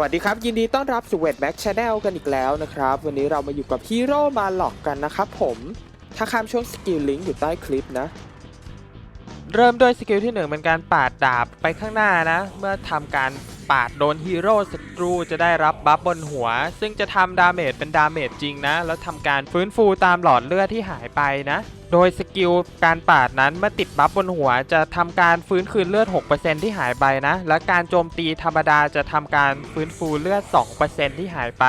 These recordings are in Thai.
วัสดีครับ ยินดีต้อนรับสู่เวทแบ็กชาแนลกันอีกแล้วนะครับ วันนี้เรามาอยู่กับฮีโร่มาหลอกกันนะครับผม ถ้าข้ามช่วงสกิลลิงก์อยู่ใต้คลิปนะ เริ่มด้วยสกิลที่ 1 เป็นการปาดดาบไปข้างหน้านะ เมื่อทำการปาดโดนฮีโร่ศัตรูจะได้รับบัฟบนหัว ซึ่งจะทำดาเมจเป็นดาเมจจริงนะ แล้วทำการฟื้นฟูตามหลอดเลือดที่หายไปนะ โดยสกิลการปาดนั้นเมื่อติดบัฟบนหัวจะทำการฟื้นคืนเลือด 6%ที่หายไปนะ และการโจมตีธรรมดาจะทำการฟื้นฟูเลือด 2%ที่หายไป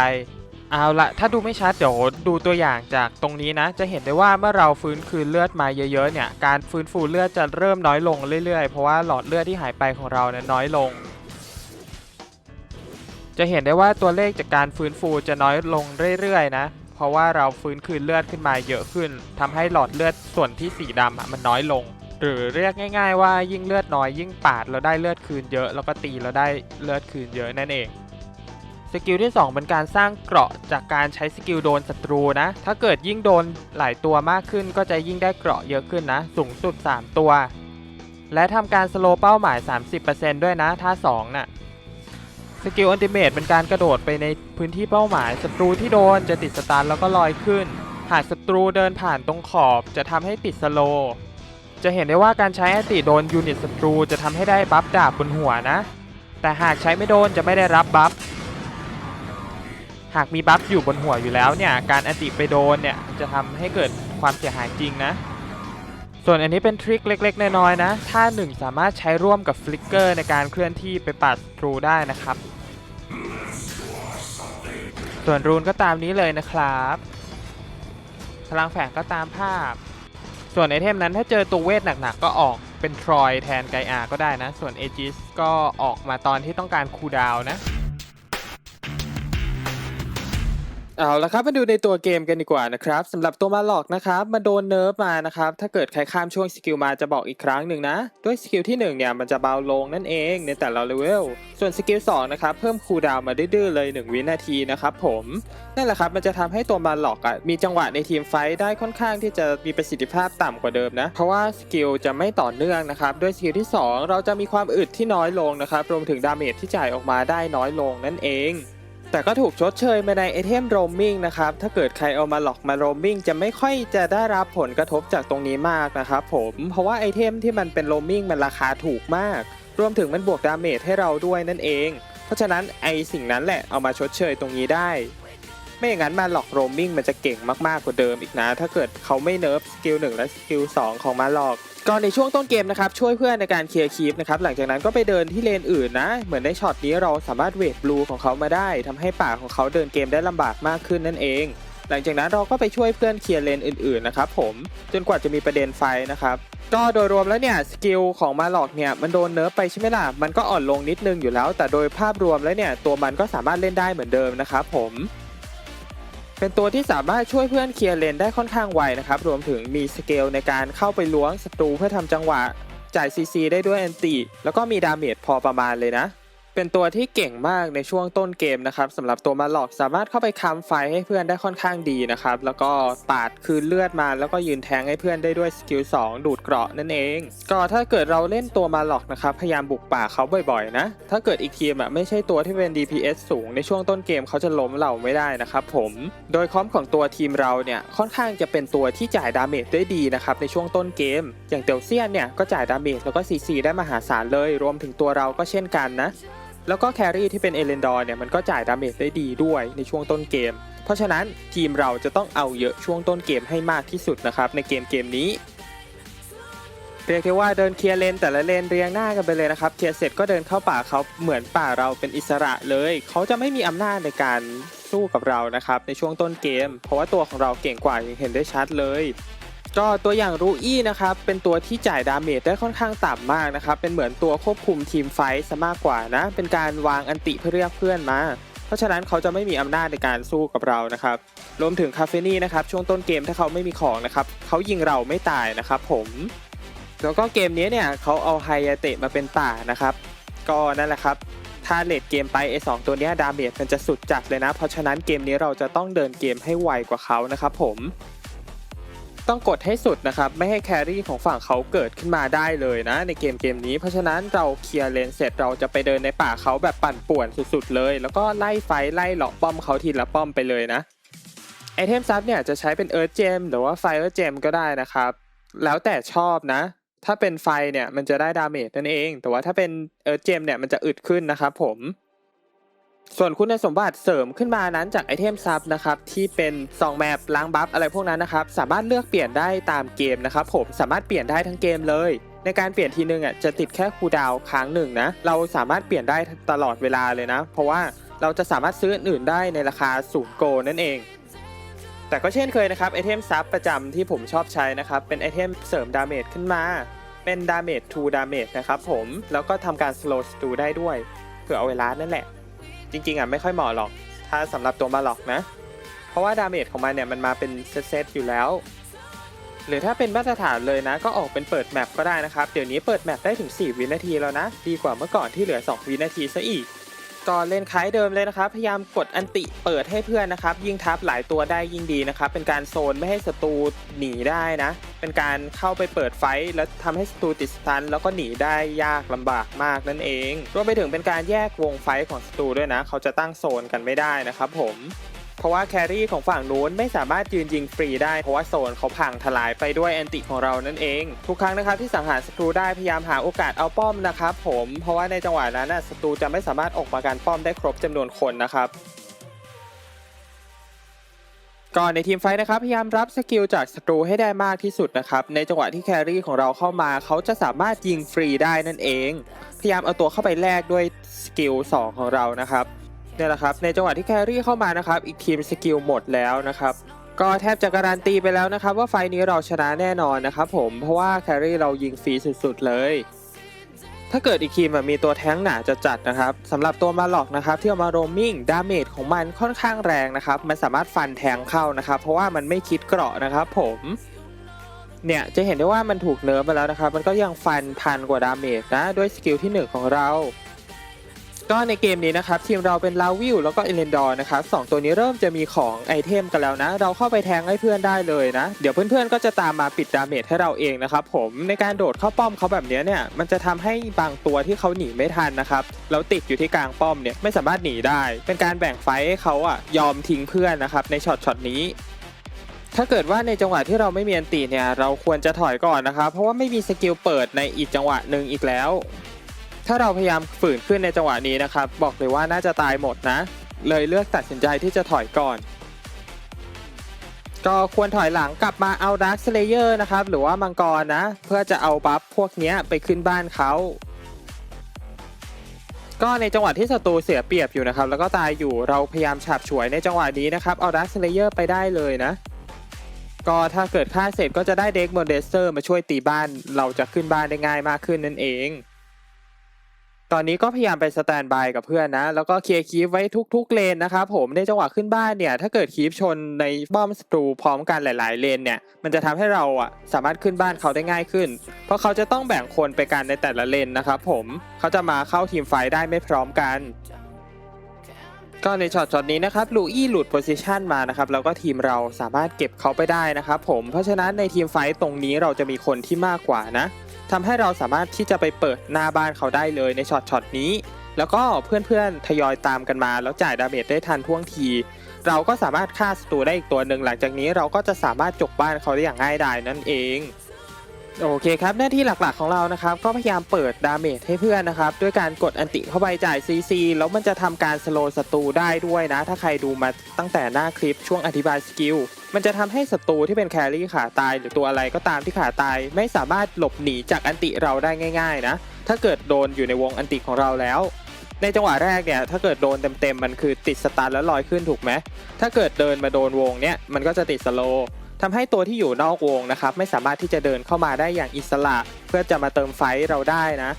เอาละถ้าดูไม่ชัดเดี๋ยวดูตัวอย่างจากตรงนี้นะ จะเห็นได้ว่าเมื่อเราฟื้นคืนเลือดมาเยอะๆเนี่ย การฟื้นฟูเลือดจะเริ่มน้อยลงเรื่อยๆ เพราะว่าหลอดเลือดที่หายไปของเราเนี่ยน้อยลง จะเห็นได้ว่าตัวเลขจากการฟื้นฟูจะน้อยลงเรื่อยๆนะ เพราะว่าเราฟื้นคืนเลือดขึ้นมาเยอะขึ้นทำให้หลอดเลือดส่วนที่สีดำมันน้อยลง หรือเรียกง่าย ๆ ว่ายิ่งเลือดน้อยยิ่งปาดเราได้เลือดคืนเยอะแล้วก็ตีเราได้เลือดคืนเยอะนั่นเองสกิลที่ 2 เป็นการสร้างเกราะจากการใช้สกิลโดนศัตรูนะ ถ้าเกิดยิ่งโดนหลายตัวมากขึ้นก็จะยิ่งได้เกราะเยอะขึ้นนะ สูงสุด 3 ตัว และทำการสโลว์เป้าหมาย 30%ด้วยนะถ้า2น่ะ สกิลอันติเมตเป็นการกระโดดไปในพื้นที่เป้าหมายศัตรูที่โดนจะติดสตาร์แล้วก็ลอยขึ้น หากศัตรูเดินผ่านตรงขอบจะทำให้ติดสโล จะเห็นได้ว่าการใช้อัติโดนยูนิตศัตรูจะทำให้ได้บัฟดาบบนหัวนะ แต่หากใช้ไม่โดนจะไม่ได้รับบัฟ หากมีบัฟอยู่บนหัวอยู่แล้วเนี่ยการอัติไปโดนเนี่ยจะทำให้เกิดความเสียหายจริงนะ ส่วนอันนี้เป็นทริคเล็กๆ น้อยๆนะถ้าหนึ่งสามารถใช้ร่วมกับฟลิกเกอร์ในการเคลื่อนที่ไปปัดศัตรูได้นะครับ ส่วนรูนก็ตามนี้เลยนะครับ พลังแฝงก็ตามภาพ ส่วนไอเทมนั้นถ้าเจอตัวเวทหนักๆ ก็ออกเป็นทรอยแทนไกอาก็ได้นะ ส่วนเอจิสก็ออกมาตอนที่ต้องการคูดาวนะ เอาละครับมาดูในตัวเกมกันดีกว่านะครับสำหรับตัวมาหลอกนะครับมาโดนเนิร์ฟมานะครับถ้าเกิดใครข้ามช่วงสกิลมาจะบอกอีกครั้งหนึ่งนะด้วยสกิลที่1เนี่ยมันจะเบาลงนั่นเองในแต่ละเลเวลส่วนสกิล2นะครับเพิ่มคูลดาวน์มาดื้อๆเลย 1 วินาทีนะครับผมนั่นแหละครับมันจะทำให้ตัวมาหลอกอะมีจังหวะในทีมไฟท์ได้ค่อนข้างที่จะมีประสิทธิภาพต่ำกว่าเดิมนะเพราะว่าสกิลจะไม่ต่อเนื่องนะครับด้วยสกิลที่ 2 เราจะมีความอึดที่น้อยลงนะครับรวมถึงดาเมจที่จ่ายออกมาได้น้อยลงนั่นเอง แต่ก็ถูกชดเชยมาในไอเทมโรมมิ่งนะครับ ถ้าเกิดใครเอามาหลอกมาโรมมิ่งจะไม่ค่อยจะได้รับผลกระทบจากตรงนี้มากนะครับผม เพราะว่าไอเทมที่มันเป็นโรมมิ่งมันราคาถูกมาก รวมถึงมันบวกดาเมจให้เราด้วยนั่นเอง เพราะฉะนั้นไอสิ่งนั้นแหละเอามาชดเชยตรงนี้ได้ ไม่อย่างนั้นมาหลอกโรมมิ่งมันจะเก่งมากๆกว่าเดิมอีกนะ ถ้าเกิดเขาไม่เนิร์ฟสกิล1และสกิล2ของมาหลอกก็ในช่วงต้นเกมนะครับช่วยเพื่อนในการเคลียร์คีปนะครับหลังจากนั้นก็ไปเดินที่เลนอื่นนะ เหมือนในช็อตนี้เราสามารถเวทบลูของเขามาได้ทำให้ป่าของเขาเดินเกมได้ลำบากมากขึ้นนั่นเอง หลังจากนั้นเราก็ไปช่วยเพื่อนเคลียร์เลนอื่นๆนะครับผมจนกว่าจะมีประเด็นไฟนะครับก็โดยรวมแล้วเนี่ยสกิลของมาหลอกเนี่ยมันโดนเนิร์ฟไปใช่ไหมล่ะมันก็อ่อนลงนิดนึงอยู่แล้ว แต่โดยภาพรวมแล้วเนี่ยตัวมันก็สามารถเล่นได้เหมือนเดิมนะครับผม เป็นตัวที่สามารถช่วยเพื่อนเคลียร์เลนได้ค่อนข้างไวนะครับรวมถึงมีสเกลในการเข้าไปล้วงศัตรูเพื่อทำจังหวะจ่ายซีซีได้ด้วยแอนติแล้วก็มีดาเมจพอประมาณเลยนะ เป็นตัวที่เก่งมากในช่วงต้นเกมนะครับสำหรับตัวมาหลอกสามารถเข้าไปค้ำไฟให้เพื่อนได้ค่อนข้างดีนะครับแล้วก็ปาดคืนเลือดมา แล้วก็ยืนแทงให้เพื่อนได้ด้วยสกิล2ดูดเกราะนั่นเอง ก็ถ้าเกิดเราเล่นตัวมาหลอกนะครับพยายามบุกป่าเขาบ่อยๆนะถ้าเกิดอีกทีมอะไม่ใช่ตัวที่เป็น DPS สูงในช่วงต้นเกมเขาจะล้มเราไม่ได้นะครับผมโดยคอมของตัวทีมเราเนี่ยค่อนข้างจะเป็นตัวที่จ่ายดาเมจได้ดีนะครับในช่วงต้นเกม อย่างเตียวเซียนเนี่ยก็จ่ายดาเมจแล้วก็ซีซีได้มหาศาลเลย รวมถึงตัวเราก็เช่นกันนะ แล้วก็แครี่ที่เป็นเอเลนดอร์เนี่ยมันก็จ่ายดาเมจได้ดีด้วยในช่วงต้นเกม เพราะฉะนั้นทีมเราจะต้องเอาเยอะช่วงต้นเกมให้มากที่สุดนะครับในเกมเกมนี้เรียกได้ว่าเดินเคลียร์เลนแต่ละเลนเรียงหน้ากันไปเลยนะครับเคลียร์เสร็จก็เดินเข้าป่าเขาเหมือนป่าเราเป็นอิสระเลย เขาจะไม่มีอำนาจในการสู้กับเรานะครับในช่วงต้นเกม เพราะว่าตัวของเราเก่งกว่าอย่างเห็นได้ชัดเลย ก็ตัวอย่างรูอี้นะครับเป็นตัวที่จ่ายดาเมจได้ค่อนข้างต่ำมากนะครับเป็นเหมือนตัวควบคุมทีมไฟท์ซะมากกว่านะ เป็นการวางอันติเพื่อเรียกเพื่อนมา เพราะฉะนั้นเขาจะไม่มีอำนาจในการสู้กับเรานะครับรวมถึงคาเฟนี่นะครับช่วงต้นเกมถ้าเขาไม่มีของนะครับเขายิงเราไม่ตายนะครับผมแล้วก็เกมนี้เนี่ยเขาเอาไฮยาเตะมาเป็นป่านะครับ ก็นั่นแหละครับถ้าเลดเกมไปไอ้สองตัวนี้ดาเมจมันจะสุดจัดเลยนะ เพราะฉะนั้นเกมนี้เราจะต้องเดินเกมให้ไวกว่าเขานะครับผม ต้องกดให้สุดนะครับ ไม่ให้แครี่ของฝั่งเขาเกิดขึ้นมาได้เลยนะ ในเกมเกมนี้ เพราะฉะนั้นเราเคลียร์เลนเสร็จเราจะไปเดินในป่าเขาแบบปั่นป่วนสุดๆเลย แล้วก็ไล่ไฟไล่เหลาะป้อมเขาทีละป้อมไปเลยนะไอเทมซับเนี่ยจะใช้เป็นเอิร์ธเจมหรือว่าไฟเออร์ธเจมก็ได้นะครับ แล้วแต่ชอบนะ ถ้าเป็นไฟเนี่ยมันจะได้ดาเมจนั่นเอง แต่ว่าถ้าเป็นเอิร์ธเจมเนี่ยมันจะอึดขึ้นนะครับผม ส่วนคุณสมบัติเสริมขึ้นมานั้นจากไอเทมซับนะครับที่เป็นซองแมปล้างบัฟอะไรพวกนั้นนะครับสามารถเลือกเปลี่ยนได้ตามเกมนะครับผมสามารถเปลี่ยนได้ทั้งเกมเลย ในการเปลี่ยนทีนึงอะจะติดแค่คูดาวครั้งหนึ่งนะเราสามารถเปลี่ยนได้ตลอดเวลาเลยนะ เพราะว่าเราจะสามารถซื้ออื่นได้ในราคาศูนย์โกลนั่นเอง แต่ก็เช่นเคยนะครับไอเทมซับประจำที่ผมชอบใช้นะครับเป็นไอเทมเสริมดาเมจขึ้นมา เป็นดาเมจ2ดาเมจนะครับผมแล้วก็ทำการ slow stew ได้ด้วยเพื่อเอาเวลานั่นแหละ จริงๆอะไม่ค่อยเหมาะหรอก ถ้าสำหรับตัวมาหลอกนะ เพราะว่าดาเมจของมันเนี่ยมันมาเป็นเซตๆอยู่แล้ว หรือถ้าเป็นมาตรฐานเลยนะ ก็ออกเป็นเปิดแมปก็ได้นะครับ เดี๋ยวนี้เปิดแมปได้ถึง 4 วินาทีแล้วนะ ดีกว่าเมื่อก่อนที่เหลือ 2 วินาทีซะอีก ก็เล่นคล้ายเดิมเลยนะครับ พยายามกดอันติเปิดให้เพื่อนนะครับ ยิ่งทับหลายตัวได้ยิ่งดีนะครับ เป็นการโซนไม่ให้ศัตรูหนีได้นะ เป็นการเข้าไปเปิดไฟแล้วทำให้ศัตรูติดสตัน แล้วก็หนีได้ยากลำบากมากนั่นเอง รวมไปถึงเป็นการแยกวงไฟของศัตรูด้วยนะ เขาจะตั้งโซนกันไม่ได้นะครับผม เพราะว่าแครี่ของฝั่งนู้นไม่สามารถยืนยิงฟรีได้เพราะว่าโซนเขาพังทลายไปด้วยแอนติของเรานั่นเอง ทุกครั้งนะครับที่สังหารศัตรูได้พยายามหาโอกาสเอาป้อมนะครับผมเพราะว่าในจังหวะนั้นศัตรูจะไม่สามารถออกมาการป้อมได้ครบจำนวนคนนะครับก่อนในทีมไฟท์นะครับพยายามรับสกิลจากศัตรูให้ได้มากที่สุดนะครับในจังหวะที่แครี่ของเราเข้ามาเขาจะสามารถยิงฟรีได้นั่นเอง พยายามเอาตัวเข้าไปแลกด้วยสกิล2ของเรานะครับ เนี่ยแหละครับในจังหวะที่แครี่เข้ามานะครับอีกทีมสกิลหมดแล้วนะครับก็แทบจะการันตีไปแล้วนะครับ ว่าไฟนี้เราชนะแน่นอนนะครับผมเพราะว่าแครี่เรายิงฟรีสุดๆเลย ถ้าเกิดอีกทีมมีตัวแท้งหนาจะจัดนะครับสำหรับตัวมาหลอกนะครับที่เอามาโรมมิ่งดาเมจของมันค่อนข้างแรงนะครับ มันสามารถฟันแทงเข้านะครับ เพราะว่ามันไม่คิดเกราะนะครับผมเนี่ยจะเห็นได้ว่ามันถูกเนิร์ฟมาแล้วนะครับ มันก็ยังฟันพันกว่าดาเมจนะด้วยสกิลที่หนึ่งของเรา ก็ในเกมนี้นะครับทีมเราเป็นลาวิลแล้วก็เอเลนดอร์นะครับสองตัวนี้เริ่มจะมีของไอเทมกันแล้วนะ เราเข้าไปแทงให้เพื่อนได้เลยนะ เดี๋ยวเพื่อนๆก็จะตามมาปิดดาเมจให้เราเองนะครับผมในการโดดเข้าป้อมเขาแบบนี้เนี่ยมันจะทำให้บางตัวที่เขาหนีไม่ทันนะครับแล้วติดอยู่ที่กลางป้อมเนี่ยไม่สามารถหนีได้ เป็นการแบ่งไฟให้เขาอะยอมทิ้งเพื่อนนะครับในช็อตช็อตนี้ถ้าเกิดว่าในจังหวะที่เราไม่มีอันตีเนี่ยเราควรจะถอยก่อนนะครับเพราะว่าไม่มีสกิลเปิดในอีกจังหวะหนึ่งอีกแล้ว ถ้าเราพยายามฝืนขึ้นในจังหวะนี้นะครับ บอกเลยว่าน่าจะตายหมดนะ เลยเลือกตัดสินใจที่จะถอยก่อน ก็ควรถอยหลังกลับมาเอาดักสเลเยอร์นะครับ หรือว่ามังกรนะ เพื่อจะเอาบัฟพวกนี้ไปขึ้นบ้านเขาก็ในจังหวะที่ศัตรูเสียเปรียบอยู่นะครับ แล้วก็ตายอยู่เราพยายามฉาบฉวยในจังหวะนี้นะครับ เอาดักสเลเยอร์ไปได้เลยนะ ก็ถ้าเกิดฆ่าเสร็จก็จะได้เด็กโมเดสเตอร์มาช่วยตีบ้าน เราจะขึ้นบ้านได้ง่ายมากขึ้นนั่นเอง ตอนนี้ก็พยายามไปสแตนบายกับเพื่อนนะ แล้วก็เคลียร์คีฟไว้ทุกๆเลนนะครับผมในจังหวะขึ้นบ้านเนี่ย ถ้าเกิดคีฟชนในป้อมศัตรูพร้อมกันหลาย ๆ เลนเนี่ย มันจะทำให้เราอะสามารถขึ้นบ้านเขาได้ง่ายขึ้น เพราะเขาจะต้องแบ่งคนไปกันในแต่ละเลนนะครับผมเขาจะมาเข้าทีมไฟได้ไม่พร้อมกันก็ในช็อตช็อตนี้นะครับลูอี้หลุดโพซิชันมานะครับแล้วก็ทีมเราสามารถเก็บเขาไปได้นะครับผมเพราะฉะนั้นในทีมไฟท์ตรงนี้เราจะมีคนที่มากกว่านะ ทำให้เราสามารถที่จะไปเปิดหน้าบ้านเขาได้เลยในช็อตช็อตนี้ แล้วก็เพื่อนๆทยอยตามกันมาแล้วจ่ายดาเมจได้ทันท่วงที เราก็สามารถฆ่าศัตรูได้อีกตัวหนึ่งหลังจากนี้เราก็จะสามารถจกบ้านเขาได้อย่างง่ายดายนั่นเองโอเคครับหน้าที่หลักๆของเรานะครับก็พยายามเปิดดาเมจให้เพื่อนนะครับด้วยการกดอันติเข้าไปจ่าย CC แล้วมันจะทำการสโลว์ศัตรูได้ด้วยนะ ถ้าใครดูมาตั้งแต่หน้าคลิปช่วงอธิบายสกิล มันจะทำให้ศัตรูที่เป็นแครี่ขาตายหรือตัวอะไรก็ตามที่ขาตาย ไม่สามารถหลบหนีจากอันติเราได้ง่าย ๆ นะ ถ้าเกิดโดนอยู่ในวงอันติของเราแล้ว ในจังหวะแรกเนี่ยถ้าเกิดโดนเต็มๆมันคือติดสตาร์แล้วลอยขึ้นถูกไหมถ้าเกิดเดินมาโดนวงเนี่ยมันก็จะติดสโลว์ทำให้ตัวที่อยู่นอกวงนะครับไม่สามารถที่จะเดินเข้ามาได้อย่างอิสระ เพื่อจะมาเติมไฟเราได้นะ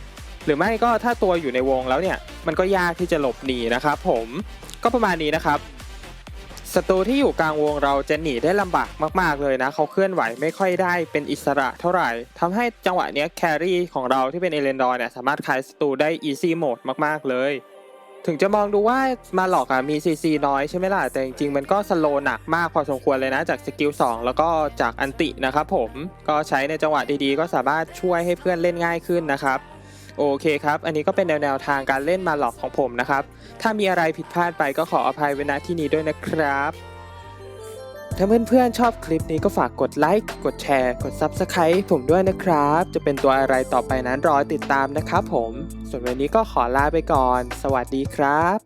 หรือไม่ก็ถ้าตัวอยู่ในวงแล้วเนี่ยมันก็ยากที่จะหลบหนีนะครับผมก็ประมาณนี้นะครับ ศัตรูที่อยู่กลางวงเราจะหนีได้ลำบากมาก ๆ เลยนะ เขาเคลื่อนไหวไม่ค่อยได้เป็นอิสระเท่าไหร่ทำให้จังหวะเนี้ยแครี่ของเราที่เป็นเอเลนดอร์เนี่ยสามารถคลายศัตรูได้อีซี่โหมดมาก ๆ เลย ถึงจะมองดูว่ามาหลอกอะมีซีซีน้อยใช่ไหมล่ะ แต่จริง ๆ มันก็สโลหนักมากพอสมควรเลยนะจากสกิล2แล้วก็จากอันตินะครับผมก็ใช้ในจังหวะดีๆ ก็สามารถช่วยให้เพื่อนเล่นง่ายขึ้นนะครับ โอเคครับ อันนี้ก็เป็นแนวๆทางการเล่นมาหลอกของผมนะครับ ถ้ามีอะไรผิดพลาดไปก็ขออภัยไว้ณที่นี้ด้วยนะครับ ถ้าเพื่อนๆชอบคลิปนี้ก็ฝากกดไลค์ กดแชร์ กด Subscribe ผมด้วยนะครับ จะเป็นตัวอะไรต่อไปนั้นรอติดตามนะครับผม ส่วนวันนี้ก็ขอลาไปก่อน สวัสดีครับ